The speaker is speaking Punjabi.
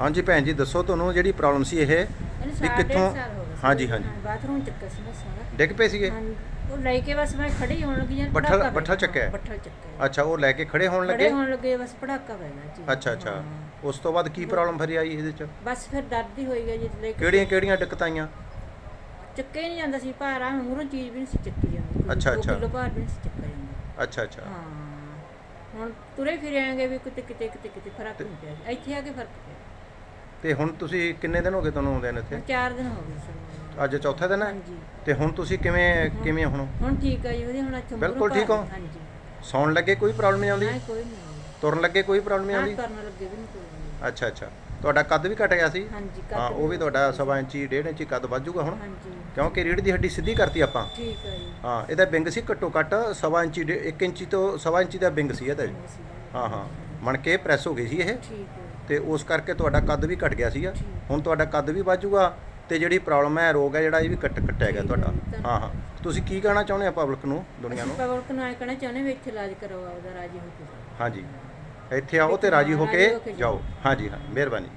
ਹਾਂਜੀ ਭੈਣ ਜੀ ਦੱਸੋ ਤੁਹਾਨੂੰ ਜਿਹੜੀ ਪ੍ਰੋਬਲਮ ਸੀ ਇਹ? ਵੀ ਕਿੱਥੋਂ। ਹਾਂਜੀ ਹਾਂਜੀ। ਬਾਥਰੂਮ ਚੱਕਾ ਸੀ ਬਸ ਸਾਰਾ। ਡਿੱਗ ਪਏ ਸੀਗੇ? ਹਾਂਜੀ ਉਹ ਲੈ ਕੇ ਬਸ ਮੈਂ ਖੜੀ ਹੋਣ ਲੱਗੀ ਜਾਂ ਬੱਠਲ- ਬੱਠਲ। ਚੱਕਿਆ? ਬੱਠਲ ਚੱਕਿਆ ਅੱਛਾ ਉਹ ਲੈ ਕੇ ਖੜੇ ਹੋਣ ਖੜੇ ਲੱਗੇ ਹੋਣ ਲੱਗੇ ਬਸ ਪੜਾਕਾ ਪੈ ਗਿਆ ਜੀ। ਅੱਛਾ ਅੱਛਾ। ਉਸ ਤੋਂ ਬਾਅਦ ਕੀ ਪ੍ਰੋਬਲਮ ਫਿਰ ਆਈ ਇਹਦੇ ਚ? ਬਸ ਫਿਰ ਦਰਦ ਹੀ ਹੋਈ ਗਿਆ ਜੀ ਲੈ ਕਿਹੜੀਆਂ ਕਿਹੜੀਆਂ ਦਿੱਕਤਾਂ ਆਈਆਂ? ਹੀ ਨਹੀਂ ਜਾਂਦਾ ਸੀ ਭਾਰ ਆ ਮੂਹਰੋਂ ਚੀਜ਼ ਵੀ ਨਹੀਂ ਸੀ ਚੱਕੀ ਜਾਂਦੀ। ਅੱਛਾ, ਅੱਛਾ। ਕਿਲੋ ਭਾਰ ਵੀ ਨਹੀਂ ਸੀ ਚੱਕਿਆ ਜਾਂਦਾ। ਅੱਛਾ ਅੱਛਾ। ਹਾਂ। ਹੁਣ ਤੁਰੇ ਫਿਰੇ ਆਂਗੇ ਵੀ ਕਿਤੇ ਕਿਤੇ ਕਿਤੇ ਕਿਤੇ ਫ਼ਰਕ ਨਹੀਂ ਪਿਆ। ਇੱਥੇ ਆ ਕੇ ਫ਼ਰਕ ਪਿਆ। ਤੇ ਹੁਣ ਤੁਸੀਂ ਕਿੰਨੇ ਦਿਨ ਹੋ ਗਏ ਤੁਹਾਨੂੰ ਆਉਂਦੇ ਨੇ ਇੱਥੇ? ਚਾਰ ਦਿਨ ਹੋ ਗਏ ਸਾਨੂੰ ਅੱਜ ਚੌਥਾ ਦਿਨ ਹੈ? ਹਾਂਜੀ। ਤੇ ਹੁਣ ਤੁਸੀਂ ਕਿਵੇਂ ਕਿਵੇਂ ਹੁਣ? ਹੁਣ ਠੀਕ ਆ ਜੀ ਉਹਦੀ ਹੁਣ ਮੂਹਰੋਂ ਬਿਲਕੁਲ ਠੀਕ ਹੋ? ਨਹੀਂ। ਹਾਂਜੀ। ਸੌਣ ਲੱਗੇ ਕੋਈ ਪ੍ਰੋਬਲਮ ਨਹੀਂ ਆਉਂਦੀ? ਨਾ ਕੋਈ ਨਹੀਂ। ਤੁਰਨ ਲੱਗੇ ਕੋਈ ਪ੍ਰੋਬਲਮ ਨਹੀਂ ਨਾ ਆਉਂਦੀ? ਕਰਨ ਲੱਗੇ ਵੀ ਨਹੀਂ ਕੋਈ ਆਉਂਦੀ। ਅੱਛਾ ਅੱਛਾ। ਤੁਹਾਡਾ ਕੱਦ ਵੀ ਘਟ ਗਿਆ ਸੀ? ਹਾਂਜੀ ਹਾਂ ਉਹ ਵੀ ਤੁਹਾਡਾ ਸਵਾ ਇੰਚੀ ਡੇਢ ਇੰਚੀ ਕੱਦ ਵੱਧ ਜਾਊਗਾ ਹੁਣ। ਹਾਂਜੀ। ਕਿਉਂਕਿ ਰੀੜ ਦੀ ਹੱਡੀ ਸਿੱਧੀ ਕਰਤੀ ਆਪਾਂ। ਠੀਕ ਆ ਜੀ। ਹਾਂ ਇਹਦਾ ਵਿੰਗ ਸੀ ਘੱਟੋ ਘੱਟ ਸਵਾ ਇੰਚੀ 1 ਇੰਚੀ ਤੋਂ ਸਵਾ ਇੰਚੀ ਦਾ ਵਿੰਗ ਸੀ ਇਹਦਾ ਹਾਂ ਹਾਂ। ਮਣ ਕੇ ਪ੍ਰੈਸ ਹੋ ਗਈ ਸੀ ਇਹ। ਠੀਕ ਹੈ। ਤੇ ਉਸ ਕਰਕੇ ਤੁਹਾਡਾ ਕੱਦ ਵੀ ਘਟ ਗਿਆ ਸੀਗਾ। ਹੁਣ ਤੁਹਾਡਾ ਕੱਦ ਵੀ ਵੱਧ ਜਾਊਗਾ ਤੇ ਜਿਹੜੀ ਪ੍ਰੋਬਲਮ ਹੈ ਰੋਗ ਹੈ ਜਿਹੜਾ ਇਹ ਵੀ ਕੱਟ ਕੱਟਿਆ ਗਿਆ ਤੁਹਾਡਾ। ਹਾਂ ਹਾਂ। ਤੁਸੀਂ ਕੀ ਕਹਿਣਾ ਚਾਹੁੰਦੇ ਆ ਪਬਲਿਕ ਨੂੰ ਦੁਨੀਆ ਨੂੰ? ਪਬਲਿਕ ਨੂੰ ਇਹ ਕਹਿਣਾ ਚਾਹੁੰਦੇ ਵੀ ਇੱਥੇ ਇਲਾਜ ਕਰਵਾਓ ਉਹਦਾ ਰਾਜੀ ਹੋ ਕੇ ਹਾਂਜੀ। ਇੱਥੇ ਆਓ ਤੇ ਰਾਜੀ ਹੋ ਕੇ ਜਾਓ। ਹਾਂਜੀ ਹਾਂ। ਮਿਹਰਬਾਨੀ।